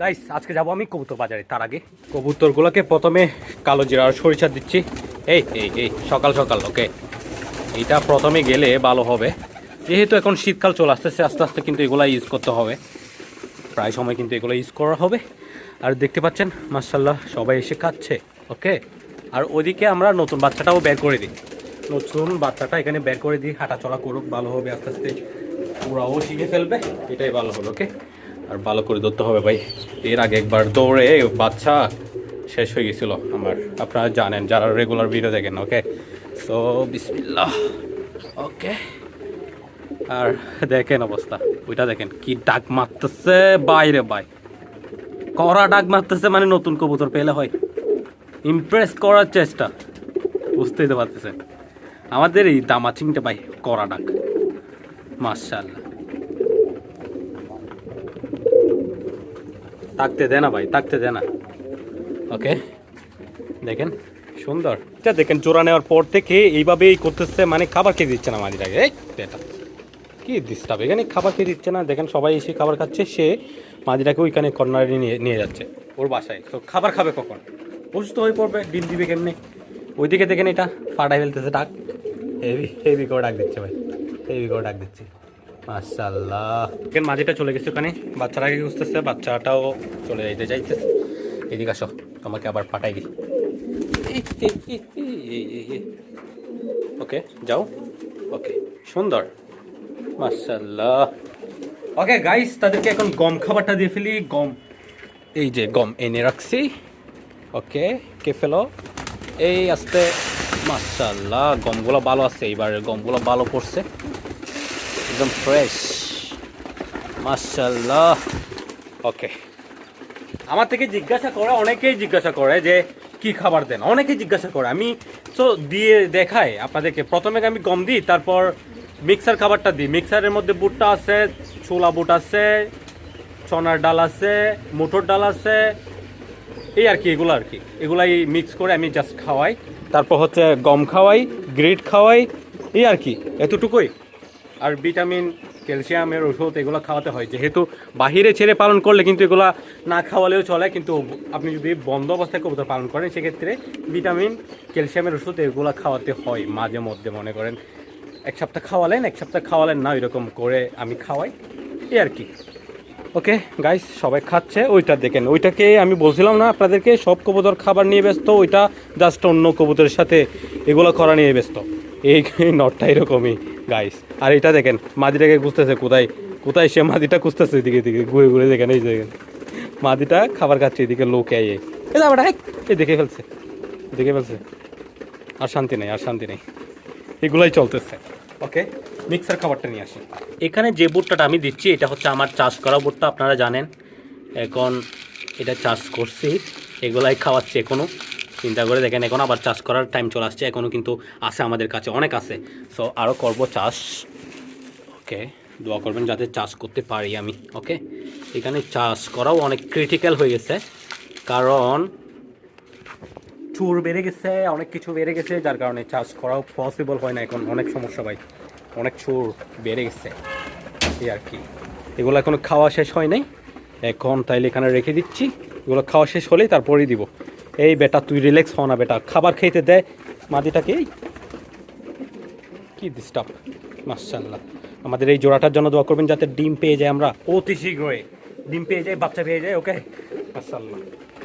Guys আজকে যাব আমি কবুতর বাজারে তার আগে। কবুতরগুলোকে প্রথমে কালো জিরা আর সরিষা দিচ্ছি। এই এই এই, সকাল সকাল ওকে এটা প্রথমে গেলে ভালো হবে। যেহেতু এখন শীতকাল চলে আসতেছে, আস্তে আস্তে কিন্তু এগুলো ইউজ করতে হবে। প্রায় সময় কিন্তু এগুলো ইউজ করা হবে। আর দেখতে পাচ্ছেন মার্শাল্লাহ সবাই এসে খাচ্ছে ওকে আর ওদিকে আমরা নতুন বাচ্চাটাও বের করে দিই। নতুন বাচ্চাটা এখানে বের করে দিই হাঁটা চলা করুক, ভালো হবে, আস্তে আস্তে ওরাও শিখে ফেলবে, এটাই ভালো হবে ওকে আর ভালো করে ধরতে হবে ভাই। এর আগে একবার দৌড়ে বাচ্চা শেষ হয়ে গেছিল আমার। আপনারা জানেন, যারা রেগুলার ভিডিও দেখেন ওকে সো বিসমিল্লাহ। ওকে আর দেখেন অবস্থা, ওইটা দেখেন, কি ডাক মারতেছে বাইরে বাই কড়া ডাক মারতেছে মানে নতুন কবুতর পেলে হয়। ইমপ্রেস করার চেষ্টা। বুঝতেই তো পারতেছেন। আমাদের এই দামাচিংটা ভাই, কড়া ডাক। মার্শাল্লাহ তাকতে দে না ভাই তাকতে দে না। ওকে দেখেন, সুন্দর। এটা দেখেন চোরা নেওয়ার পর থেকে এইভাবেই করতেছে মানে খাবার খেয়ে দিচ্ছে না মাঝিটাকে এই এটা কি ডিস্টার্ব এখানে খাবার খেয়ে দিচ্ছে না। দেখেন, সবাই এসে খাবার খাচ্ছে, সে মাঝিটাকে ওইখানে কর্নারে নিয়ে নিয়ে যাচ্ছে, ওর বাসায়। তো খাবার খাবে কখন? অসুস্থ হয়ে পড়বে, ডিম দিবে কেমনি? ওইদিকে দেখেন এটা ফাটাই ফেলতেছে, ডাক। হেভি হেভি করে ডাক দিচ্ছে ভাই হেভি করে ডাক দিচ্ছে। মাশাল্লাহ দেখেন মাঝিটা চলে গেছে ওখানে। বাচ্চাটাকে খুঁজতেছে? বাচ্চাটাও চলে যাইতে চাইতেছে। এদিকে আসো, তোমাকে আবার পাঠাই দিই। ওকে, যাও। ওকে, সুন্দর। মাশাল্লাহ ওকে গাইস তাদেরকে এখন গম খাবারটা দিয়ে ফেলি। গম, এই যে গম এনে রাখছি। ওকে, কে ফেলো? এই আস্তে। মাশাল্লাহ গমগুলো ভালো আছে। এইবার গমগুলো ভালো পড়ছে একদম ফ্রেশ মাশাল্লাহ ওকে আমার থেকে জিজ্ঞাসা করে, অনেকেই জিজ্ঞাসা করে যে, কি খাবার দেন? অনেকেই জিজ্ঞাসা করে। আমি তো দিয়ে দেখাই আপনাদেরকে। প্রথমে আমি গম দিই, তারপর মিক্সার খাবারটা দিই। মিক্সারের মধ্যে বুটটা আছে, ছোলা বুট আছে, চনার ডাল আছে, মুটোর ডাল আছে, এই আর কি, এগুলো আর কি। এগুলাই মিক্স করে আমি জাস্ট খাওয়াই। তারপর হচ্ছে গম খাওয়াই গ্রিড খাওয়াই, এই আর কি। এতটুকুই। আর ভিটামিন ক্যালসিয়ামের ওষুধ এগুলো খাওয়াতে হয়। যেহেতু বাহিরে ছেড়ে পালন করলে কিন্তু এগুলো না খাওয়ালেও চলে, কিন্তু আপনি যদি বন্ধ অবস্থায় কবুতর পালন করেন, সেক্ষেত্রে ভিটামিন ক্যালসিয়ামের ওষুধ এগুলো খাওয়াতে হয় মাঝে মধ্যে, মনে করেন। এক সপ্তাহ খাওয়ালেন, এক সপ্তাহ খাওয়ালেন না এরকম করে আমি খাওয়াই এই আর কি। ওকে গাইস সবাই খাচ্ছে, ওইটা দেখেন। ওইটাকে আমি বলছিলাম না আপনাদেরকে, সব কবুতর খাবার নিয়ে ব্যস্ত, ওইটা জাস্ট অন্য কবুতরের সাথে এগুলো করা নিয়ে ব্যস্ত। এই নটটা এরকমই গাইস আর এটা দেখেন, মাদিটাকে খুঁজতেছে কোথায়? কোথায় সে মাদিটা খুঁজতেছে এদিকে এদিকে, ঘুরে ঘুরে দেখেন, এই দেখেন। মাদিটা খাবার খাচ্ছে এদিকে, লোকে এই এই দাঁড়া এই দেখে ফেলছে দেখে ফেলছে। আর শান্তি নেই, আর শান্তি নেই। এগুলাই চলতেছে। ওকে মিক্সার খাবারটা নিয়ে আসি। এখানে যে বুটটা আমি দিচ্ছি, এটা হচ্ছে আমার চাষ করা বুটটা আপনারা জানেন। এখন এটা চাষ করছি, এগুলাই খাওয়াচ্ছি এখনও চিন্তা করে দেখেন, এখন আবার চাষ করার টাইম চলে আসছে এখনও কিন্তু আছে আমাদের কাছে, অনেক আছে। সো আরও করব চাষ। ওকে দোয়া করবেন যাতে চাষ করতে পারি আমি ওকে এখানে চাষ করাও অনেক ক্রিটিক্যাল হয়ে গেছে, কারণ চুর বেড়ে গেছে, অনেক কিছু বেড়ে গেছে, যার কারণে চাষ করাও পসিবল হয় না এখন, অনেক সমস্যা ভাই, অনেক চুর বেড়ে গেছে, এই আর কি। এগুলো এখনও খাওয়া শেষ হয় নাই, এখন তাইলে এখানে রেখে দিচ্ছি, এগুলো খাওয়া শেষ হলেই তারপরেই দিব। এই বেটা, তুই রিল্যাক্স হ না বেটা। খাবার খেতে দে। মাদিটাকে এই কি ডিস্টার্ব মার্শাল্লাহ আমাদের এই জোড়াটার জন্য দোয়া করবেন যাতে ডিম পেয়ে যায় আমরা। অতি শীঘ্রই। ডিম পেয়ে যায়, বাচ্চা পেয়ে যায় ওকে মার্শাল্লাহ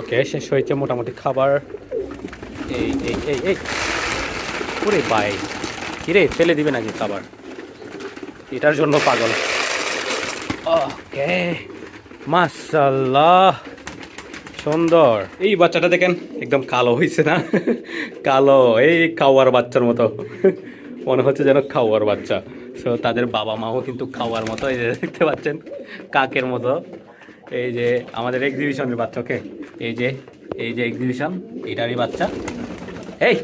ওকে শেষ হয়েছে মোটামুটি খাবার। এই এই এই এই। ওরে ভাই, কিরে, ফেলে দিবে নাকি খাবার? এটার জন্য পাগল। ওকে মাশাল্লাহ সুন্দর। এই বাচ্চাটা দেখেন, একদম কালো হয়েছে না? কালো, এই খাওয়ার বাচ্চার মতো। মনে হচ্ছে যেন খাওয়ার বাচ্চা। সো তাদের বাবা মাও কিন্তু খাওয়ার মতো, এই যে দেখতে পাচ্ছেন, কাকের মতো। এই যে আমাদের এক্সিবিশনের বাচ্চা ওকে এই যে এই যে এক্সিবিশন এটারই বাচ্চা। এই!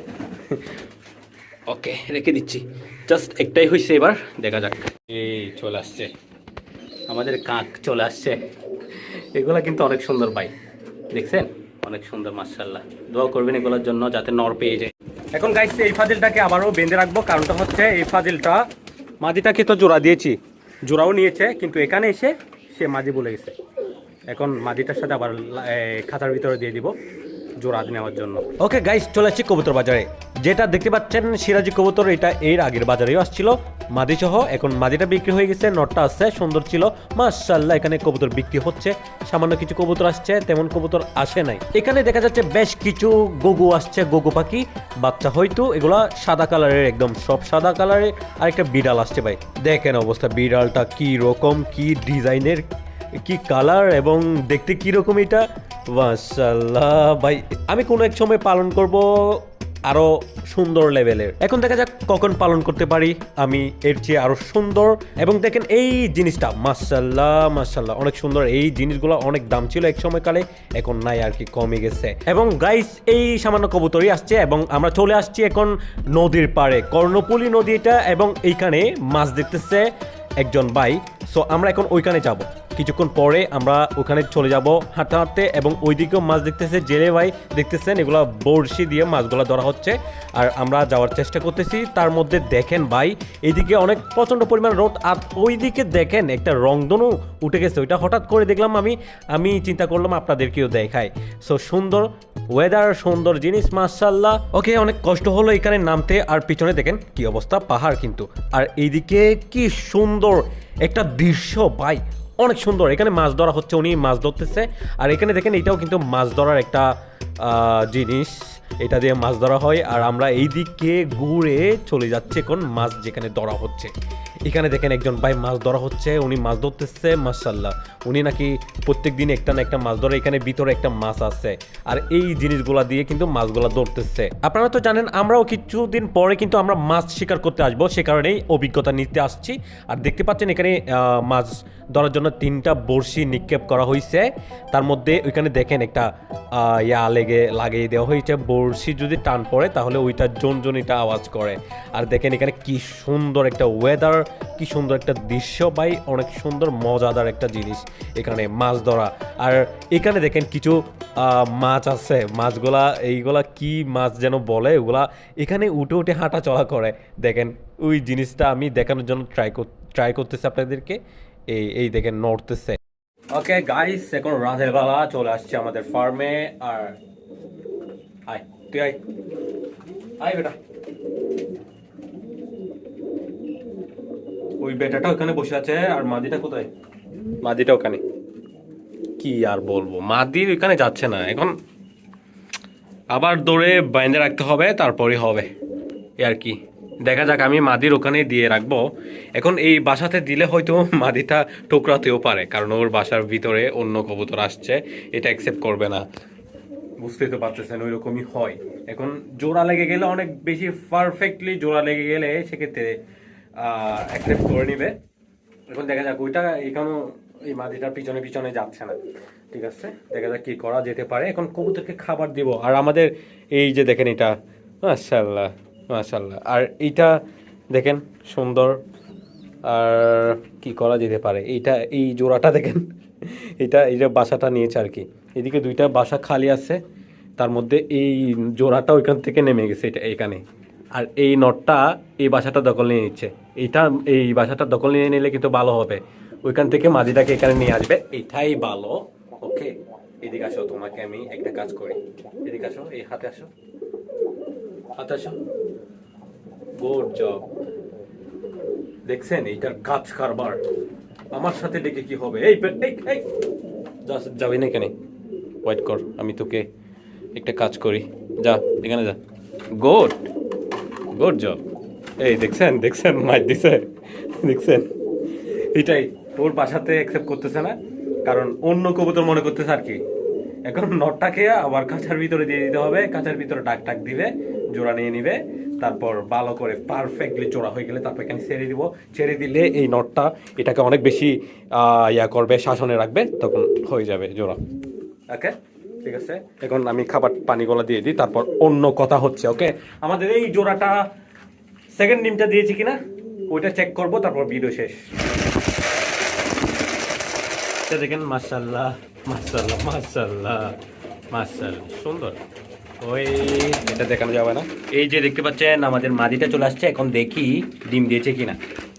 ওকে রেখে দিচ্ছি। জাস্ট একটাই হয়েছে এবার, দেখা যাক। এই, চলে আসছে। আমাদের কাক চলে আসছে। এগুলা কিন্তু অনেক সুন্দর ভাই। দেখছেন? অনেক সুন্দর মার্শাল্লাহ দোয়া করবেন এগুলোর জন্য যাতে নর পেয়ে যায়। এখন গাইস এই ফাজিলটাকে আবারও বেঁধে রাখব, কারণটা হচ্ছে এই ফাজিলটা মাদিটাকে তো জোড়া দিয়েছি, জোড়াও নিয়েছে, কিন্তু এখানে এসে সে মাঝি বলে গেছে। এখন মাদিটার সাথে আবার খাতার ভিতরে দিয়ে দিব, জোড়া নেওয়ার জন্য। ওকে গাইস চলে আসছি কবুতর বাজারে। যেটা দেখতে পাচ্ছেন, সিরাজি কবুতর, এটা এর আগের বাজারেও আসছিল। মাদি সহ এখন মাদিটা বিক্রি হয়ে গেছে, নটটা আসছে সুন্দর ছিল। মাশাল্লাহ এখানে কবুতর বিক্রি হচ্ছে। সামান্য কিছু কবুতর আসছে, তেমন কবুতর আসে নাই। এখানে দেখা যাচ্ছে বেশ কিছু গগু আসছে, গগু পাখি, বাচ্চা হয়তো, এগুলা সাদা কালারের একদম, সব সাদা কালারের। আর একটা বিড়াল আসছে ভাই। দেখেন অবস্থা, বিড়ালটা কি রকম, কি ডিজাইনের, কি কালার এবং দেখতে কীরকম এটা? মাশাল্লাহ ভাই, আমি কোনো এক সময় পালন করব আরও সুন্দর লেভেলের। এখন দেখা যাক কখন পালন করতে পারি। আমি এর চেয়ে আরও সুন্দর। এবং দেখেন এই জিনিসটা মাশাল্লাহ মাশাল্লাহ অনেক সুন্দর। এই জিনিসগুলো অনেক দাম ছিল এক সময়কালে, এখন নাই আর কি, কমে গেছে। এবং গাইস এই সামান্য কবুতরই আসছে এবং আমরা চলে আসছি এখন নদীর পাড়ে কর্ণপল্লী নদী এটা এবং এইখানে মাছ দেখতেছে একজন ভাই। সো আমরা এখন ওইখানে যাব। কিছুক্ষণ পরে আমরা ওখানে চলে যাব হাঁটতে হাঁটতে এবং ওইদিকেও মাছ দেখতেছে, জেলে ভাই দেখতেছেন, এগুলো বড়শি দিয়ে মাছগুলো ধরা হচ্ছে। আর আমরা যাওয়ার চেষ্টা করতেছি, তার মধ্যে দেখেন ভাই এইদিকে অনেক প্রচণ্ড পরিমাণ রোদ, আর ওইদিকে দেখেন একটা রংধনু উঠে গেছে। ওইটা হঠাৎ করে দেখলাম আমি আমি চিন্তা করলাম আপনাদেরকেও দেখায় সো সুন্দর ওয়েদার সুন্দর জিনিস মার্শাল্লাহ ওকে অনেক কষ্ট হলো এখানে নামতে, আর পিছনে দেখেন কি অবস্থা, পাহাড় কিন্তু। আর এইদিকে কি সুন্দর একটা দৃশ্য ভাই অনেক সুন্দর। এখানে মাছ ধরা হচ্ছে, উনি মাছ ধরতেছে। আর এখানে দেখেন, এটাও কিন্তু মাছ ধরার একটা জিনিস। এটা দিয়ে মাছ ধরা হয়। আর আমরা এই দিকে ঘুরে চলে যাচ্ছে এখন মাছ যেখানে ধরা হচ্ছে। এখানে দেখেন একজন ভাই মাছ ধরা হচ্ছে, উনি মাছ ধরতেছে মাসাল্লাহ উনি নাকি প্রত্যেক দিন একটা না একটা মাছ ধরে, এখানে ভিতরে একটা মাছ আছে। আর এই জিনিসগুলা দিয়ে কিন্তু মাছগুলা ধরতেছে। আপনারা তো জানেন, আমরাও কিছুদিন পরে কিন্তু আমরা মাছ শিকার করতে আসব, সে কারণেই অভিজ্ঞতা নিতে আসছি। আর দেখতে পাচ্ছেন এখানে মাছ ধরার জন্য তিনটা বড়শি নিক্ষেপ করা হয়েছে তার মধ্যে ওইখানে দেখেন একটা ইয়া লেগে, লাগিয়ে দেওয়া হয়েছে বড়শি যদি টান পড়ে, তাহলে ওইটা জনজনিটা আওয়াজ করে। আর দেখেন এখানে কি সুন্দর একটা ওয়েদার কি সুন্দর একটা দৃশ্য ভাই, অনেক সুন্দর, মজাদার একটা জিনিস এখানে মাছ ধরা। আর এখানে দেখেন কিছু মাছ আছে। মাছগুলা, এইগুলা কি মাছ যেন বলে, ওগুলা এখানে উঠে উঠে হাঁটা চলা করে। দেখেন, ওই জিনিসটা আমি দেখানোর জন্য ট্রাই ট্রাই করতেছি আপনাদেরকে। এই এই দেখেন, নড়তেছে। ওকে গাইস এখন রাতের বেলা চলে আসছে আমাদের ফার্মে আর, আয়, তুই আয়। আয় বেটা। ওই বেটাটা ওখানে বসে আছে আর মাদিটা কোথায়? মাদিটা ওখানে। কি আর বলব? মাদির ওখানে যাচ্ছে না। এখন আবার দৌড়ে বাইন্দে রাখতে হবে তারপরে হবে। এ আর কি। দেখা যাক, আমি মাদির ওখানে দিয়ে রাখব। এখন এই বাসাতে দিলে হয়তো মাদিটা টোকরাতেও পারে, কারণ ওর বাসার ভিতরে অন্য কবুতর আসছে, এটা অ্যাকসেপ্ট করবে না। বুঝতেই তো পারতেছেন ওই রকমই হয়। এখন জোড়া লেগে গেলে অনেক বেশি পারফেক্টলি জোড়া লেগে গেলে সেক্ষেত্রে অ্যাকসেপ্ট করে নিবে। এখন দেখা যাক, ওইটা এখানেও এই মাদিটার পিছনে পিছনে যাচ্ছে না। ঠিক আছে? দেখা যাক কি করা যেতে পারে। এখন কবুতরকে খাবার দিব। আর আমাদের এই যে দেখেন এটা মাশাল্লাহ মাশাল্লাহ আর এইটা দেখেন সুন্দর। আর কি করা যেতে পারে? এইটা, এই জোড়াটা দেখেন, এটা এইটা বাসাটা নিয়েছে আর কি। এদিকে দুইটা বাসা খালি আছে। তার মধ্যে এই জোড়াটা ওইখান থেকে নেমে গেছে, এটা এখানে। আর এই নটটা এই বাসাটা দখল নিয়ে নিচ্ছে। এইটা, এই বাসাটা দখল নিয়ে নিলে কিন্তু ভালো হবে। ওইখান থেকে মাঝিটাকে এখানে নিয়ে আসবে। এটাই ভালো। ওকে, এদিকে আসো, তোমাকে আমি একটা কাজ করি। এদিকে আসো, এই হাতে আসো। হাতে আসো। গুড জব দেখছেন, এইটার কাজ কারবার। আমার সাথে ডেকে কি হবে? এই এই যাবি না এখানে? ওয়েট কর, আমি তোকে একটা কাজ করি। যা, এখানে যা। গুড গুড জব এই দেখছেন দেখছেন মাইক দিছে, দেখছেন। এটাই, ওর বাসাতে অ্যাকসেপ্ট করতেছে না, কারণ অন্য কবুতর মনে করতেছে আর কি। এখন নটটাকে আবার কাঁচার ভিতরে দিয়ে দিতে হবে, কাঁচার ভিতরে ডাক টাক দিবে, জোড়া নিয়ে নিবে, তারপর ভালো করে পারফেক্টলি জোড়া হয়ে গেলে তারপর এখানে ছেড়ে দিব। ছেড়ে দিলে এই নটটা এটাকে অনেক বেশি ইয়া করবে, শাসনে রাখবে, তখন হয়ে যাবে জোড়া। ওকে ঠিক আছে? এখন আমি খাবার পানিগুলো দিয়ে দিই, তারপর অন্য কথা হচ্ছে ওকে আমাদের এই জোড়াটা সেকেন্ড ডিমটা দিয়েছি কিনা? ওইটা চেক করব, তারপর ভিডিও শেষ। দেখেন মাশাল্লাহ মাশাল্লাহ মাশাল্লাহ মাশাল্লাহ সুন্দর। ওই এটা দেখানো যাবে না। এই যে দেখতে পাচ্ছেন, আমাদের মাদিটা চলে আসছে, এখন দেখি ডিম দিয়েছে কিনা।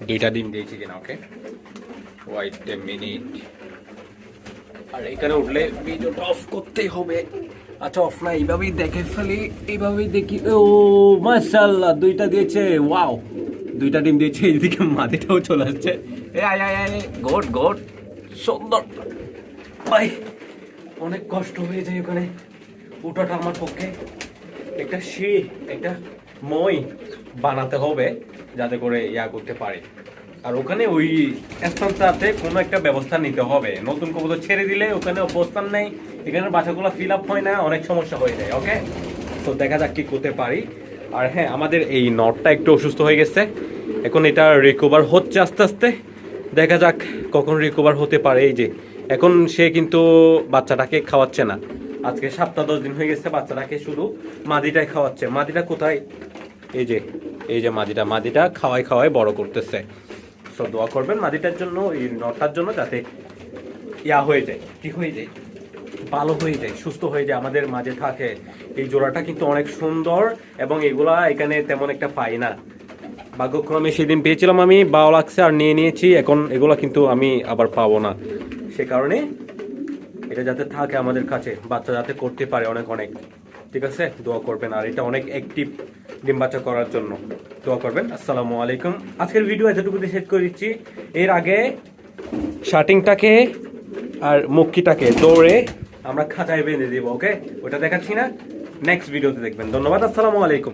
দুইটা ডিম দিয়েছে কিনা ওকে ওয়াইট মিনিট আর এখানে উঠলে ভিডিওটা অফ করতেই হবে। আচ্ছা অফ না এইভাবেই দেখে ফেলি, এইভাবেই দেখি। ও মাশাল্লাহ দুইটা দিয়েছে ওয়াও দুইটা ডিম দিয়েছে, এইদিকে মাটিটাও চলে আসছে। এ, আয় আয় আয় গোট গোট সুন্দর। ভাই, অনেক কষ্ট হয়ে যায় ওখানে। উঠাটা আমার পক্ষে একটা সিঁড়ি একটা মই বানাতে হবে যাতে করে ইয়া করতে পারে। আর ওখানে ওই স্থানটাতে কোনো একটা ব্যবস্থা নিতে হবে। নতুন কবুতর ছেড়ে দিলে ওখানে অবস্থান নেই এখানে বাসাগুলো ফিল আপ হয় না, অনেক সমস্যা হয়ে যায় ওকে তো দেখা যাক কি করতে পারি। আর হ্যাঁ আমাদের এই নটটা একটু অসুস্থ হয়ে গেছে। এখন এটা রিকভার হচ্ছে আস্তে আস্তে। দেখা যাক কখন রিকভার হতে পারে এই যে। এখন সে কিন্তু বাচ্চাটাকে খাওয়াচ্ছে না। আজকে সপ্তাহ দশ দিন হয়ে গেছে বাচ্চাটাকে শুধু মাদিটাই খাওয়াচ্ছে। মাদিটা কোথায়? এই যে এই যে মাদিটা মাদিটা খাওয়াই খাওয়াই বড় করতেছে। সো দোয়া করবেন মাদিটার জন্য, এই নটার জন্য যাতে ইয়া হয়ে যায় কি হয়ে যায়, ভালো হয়ে যায়, সুস্থ হয়ে যায়, আমাদের মাঝে থাকে। এই জোড়াটা কিন্তু অনেক সুন্দর এবং এগুলা এখানে তেমন একটা পাই না। ভাগ্যক্রমে সেদিন পেয়েছিলাম আমি ভালো লাগছে আর নিয়ে নিয়েছি, এখন এগুলা কিন্তু আমি আবার পাবো না। সে কারণে এটা যাতে থাকে আমাদের কাছে, বাচ্চা যাতে করতে পারে অনেক অনেক। ঠিক আছে? দোয়া করবেন, আর এটা অনেক অ্যাক্টিভ ডিম বাচ্চা করার জন্য। দোয়া করবেন। আসসালামু আলাইকুম। আজকের ভিডিও এতটুকুতে শেষ করে দিচ্ছি। এর আগে শার্টিংটাকে আর মক্কিটাকে দৌড়ে আমরা খাঁচায় বেঁধে দেবো ওকে ওটা দেখাচ্ছি না। নেক্সট ভিডিওতে দেখবেন। ধন্যবাদ। আসসালামু আলাইকুম।